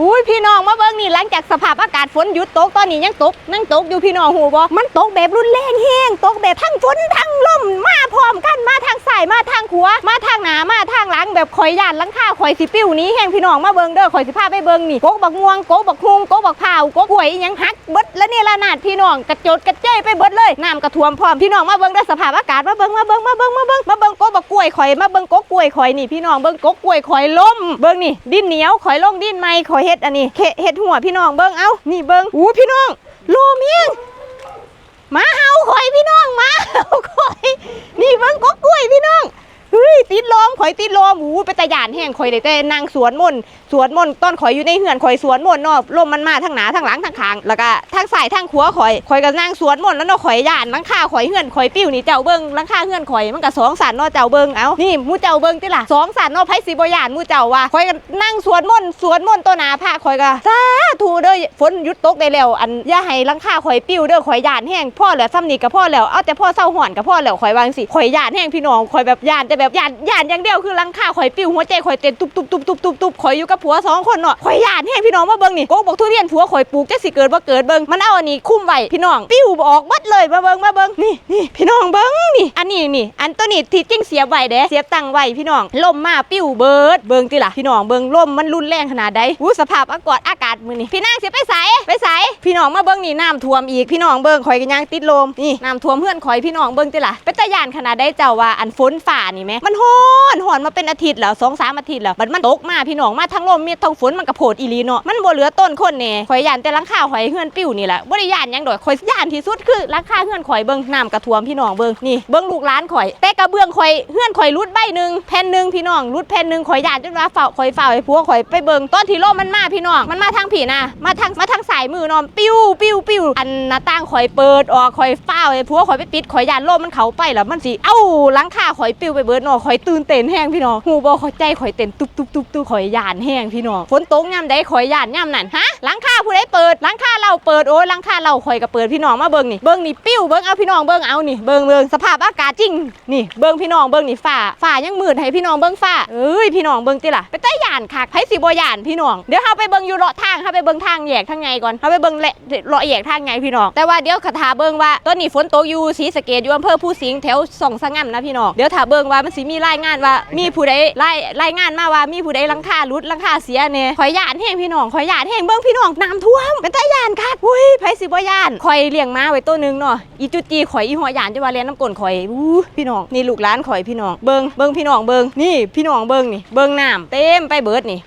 อุ้ยพี่น้องมาเบิ่งนี่หลังจากสภาพอากาศฝนหยุดตกตอนนี้ยังตกนั่งตกอยู่พี่น้องหูบ่มันตกแบบรุนแรงแห้งตกแบบทั้งฝนทั้งลมมาพร้อมกันมาทางซ้ายมาทางขัว มาทางหนามาทางหลังแบบข่อยยานลังคาข่อยสิปิ้วนี้แห้งพี่น้องมาเบิ่งเด้อข่อยสิพาไปเบิ่งนี่กกบักม่วงกกบักฮุงกกบักพร้าวกกกล้วยยังหักเบิดแล้วนี่ละนาดพี่น้องกระโจดกระเจ้ยไปเบิดเลยน้ำกระท่วมพร้อมพี่น้องมาเบิ่งเด้อสภาพอากาศมาเบิ่งมาเบิ่งมาเบิ่งมาเบิ่ง ล้วยข่อยมาเบิ่งกกกล้วยข่อยนี่พี่น้องเบิ่งกกกล้วยข่อยล้มเบิ่งนี่ดินเหนียวข่อยลงดินใหม่ข่อยเฮ็ดอันนี้เฮ็ดหัวพี่น้องเบิ่งเอ้านี่เบิ่งอู้พี่น้องโลเมียงหมาเห่าข่อยพี่น้องหมาเห่าข่อย นี่เบิ่งกกกล้วยพี่น้องเฮ้ย ติดลมข่อยติดลมอู้เป็นตาหยานแห้งข่อยได้แต่นั่งสวนมนสวนมนต์ตอนข่อยอยู่ในเหือนข่อยสวนมนเนาะลมมันมาทั้งหนาทั้งหลังทั้งขางแล้วก็ทั้งซ้ายทั้งขัวข่อยข่อยก็นั่งสวนมนแล้วเนาะข่อยยานลังคาข่อยเหือนข่อยปิ้วนี่เจ้าเบิ่งลังคาเหือนข่อยมันก็สองสันเนาะเจ้าเบิ่งเอ้านี่มูเจ้าเบิ่งติล่ะสองสันเนาะไผสิบ่ยานมูเจ้าว่าข่อยก็นั่งสวนมนสวนมนต์ตัวหนาพระข่อยก็สาธุเด้อฝนหยุดตกได้แล้วอันอย่าให้ลังคาข่อยปิ้วเด้อข่อยยานแห้งพ่อแล้วซ้ำนี่ก็พ่อแล้วเอาแต่พ่อเศร้าหอนก็พ่อแล้วข่อยวางสิข่อยยานแห้งพี่น้องข่อยแบบยานแต่แบบยานหยานอย่างเดียวคือลังคาข่อยปิวหัวใจข่อยเต้นตุบตุบตุบตุบตุบตุบข่อยอยู่กับผัวสองคนเนาะข่อยหยานแห้พี่น้องมาเบิ่งนี่โกบอกทุเรียนผัวข่อยปลูกจักสิเกิดบ่เกิดเบิ่งมันเอาอันนี้คุ้มไว้พี่น้องปิวออกหมดเลยมาเบิ่งมาเบิ่งนี่นี่พี่น้องเบิ่งนี่อันนี้นี่อันตัวนี้ที่จริงเสียบไว้เด้เสียบตังไว้พี่น้องลมมาปิวเบิดเบิ่งติล่ะพี่น้องเบิ่งลมมันรุนแรงขนาดใดอู้สภาพอากาศอากาศมื้อนี้พี่นางสิไปไสไปไสพี่น้องมาเบิ่งนี่น้ำท่วมอีกพี่น้องเบิ่งข่อยก็ยังติดลมนี่น้ำท่วมเพื่อนข่อยพี่น้องเบิ่งติล่ะเป็นตาย่านขนาดใดเจ้าว่าอันฝนฝ่านี่แหมมันฮ้อนฮ้อนมาเป็นอาทิตย์แล้วสองสามอาทิตย์แล้วมันมันตกมาพี่น้องมาทั้งลมมีทั้งฝนมันกระโผดอีลีเนาะมันบ่เหลือต้นคนแน่ข่อยย่านแต่ลังคาข่อยเฮือนปิ้วนี่แหละบ่ได้ย่านยังดอกข่อยย่านที่สุดคือลังคาเฮือนข่อยเบิ่งน้ำกระท่วมพี่น้องเบิ่งนี่เบิ่งลูกหลานข่อยแต่กระเบื้องข่อยเฮือนข่อยรุดใบหนึ่งแผ่นหนึ่งพี่น้องรุดแผ่นหนึ่งข่อยย่านจนว่าเฝ้าข่อยเฝ้าให้ผัวข่อยไปเบิ่งต้นที่ลมมันมาพี่น้องมันมาทางผีนะมาทางมาทางสายมือเนาะปิ้วปิ้วปิ้วอันหน้าต่างข่อยเปิดออกข่อยเฝ้าให้ผัวข่อยไปปิดข่อยย่านลมมันเข้าไปแล้วมันสิเอ้าหลังคาข่อยปิ้วไปเบิดเนาะข่อยอยตื่นเต้นแห้งพี่น้องหูบ่ข่อยใจข่อยเต้นตุบตุบตุบตุบข่อยยานแห้งพี่น้องฝนตกยามใดข่อยยานยามนั้นฮะหลังคาผู้ใดเปิดหลังคาเราเปิดโอ้ยหลังคาเราข่อยก็เปิดพี่น้องมาเบิ่งนี่เบิ่งนี่ปิ้วเบิ่งเอาพี่น้องเบิ่งเอานี่เบิ่งเบิ่งสภาพอากาศจริงนี่เบิ่งพี่น้องเบิ่งนี่ฟ้าฟ้ายังมืดให้พี่น้องเบิ่งฟ้าเอ้ยพี่น้องเบิ่งติล่ะไปใต้ยานคักไผสิบ่ยานพี่น้องเดี๋ยวเฮาไปเบิ่งอยู่เลาะทางเฮาไปเบิ่งทางแยกทางไงก่อนเฮาไปเบิ่งเลาะแยกทางไงพี่น้องแต่ว่าเดี๋ยวคาถาเบิ่งว่าตอนนี้ฝนตกอยู่ศรีสะเกษอยู่อำเภอภูสิงห์แถวสองสะง่ำนะพี่น้องเดี๋ยวถ้าเบิ่งว่ามันสิมีรายงานว่ามีผู้ใดรายรายงานมาว่ามีผู้ใดหลังคาหลุดหลังคาเสียเนี่ยข่อยย่านแห้งพี่น้องข่อยย่านแห้งเบิ่งพี่น้องน้ำท่วมเป็นตาย่านคักอุ้ยไผสิบ่ย่านข่อยเลี้ยงม้าไว้ตัวหนึงเนาะอีจุจีข่อยอีหัวย่านจะว่าเลี้ยงน้ำก้นข่อยอู้พี่น้องนี่ลูกหลานข่อยพี่น้องเบิ่งเบิ่งพี่น้องเบิ่งนี่พี่น้องเบิ่งนี่เบิ่งน้ำเต็มไปเบิดนี่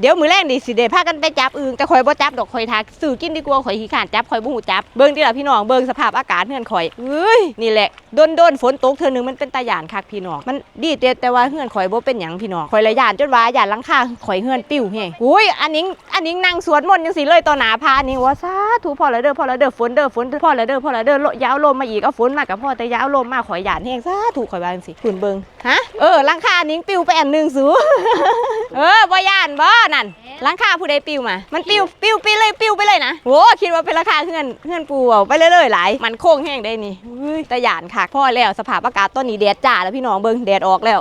เดี๋ยวมือแรกดิสิเดพากันไปจับอึงแต่ข่อยบ่จับดอกข่อยทักสื่อกินดีกว่าข่อยขี้ขานจับข่อยบ่หูจับเบิ่งติล่ะพี่น้องเบิ่งสภาพอากาศเฮือนข่อยเอ้ยนี่แหละโดนโดนฝนตกเทื่อนึงมันเป็นตาหยานคักพี่น้องมันดีแต่แต่ว่าเฮือนข่อยบ่เป็นหยังพี่น้องข่อยละหยานจนว่าหยานลังคาข่อยเฮือนปิ้วแฮงอุ้ยอันนี้อันนี้นั่งสวดมนต์จังซี่เลยต่อหน้าพระนี่ว่าสาธุพ่อละเด้อพ่อละเด้อฝนเด้อฝนพ่อละเด้อพ่อละเด้อยาวลมมาอีกเอาฝนมากับพ่อแต่ยาวลมมาข่อยหยานแฮงสาธุข่อยว่าจังซี่คุณเบิ่งฮะเออลังคานิ้งปิ้วไปอันหนึงสูเออบ่ย่านบ่นั่นหลังคาผู้ใดปิวมา มันปิวปิวไปเลยปิวไปเลยนะโว้คิดว่าเป็นราคาเงื่อนเงื่อนปูเอาไปเลยเลยหลายมันโค้งแห้งได้นี่อุ้ยแต่หยานคักพ่อแล้วสภาพอากาศตอนนี้แดดจ้าแล้วพี่น้องเบิ่งแดดออกแล้ว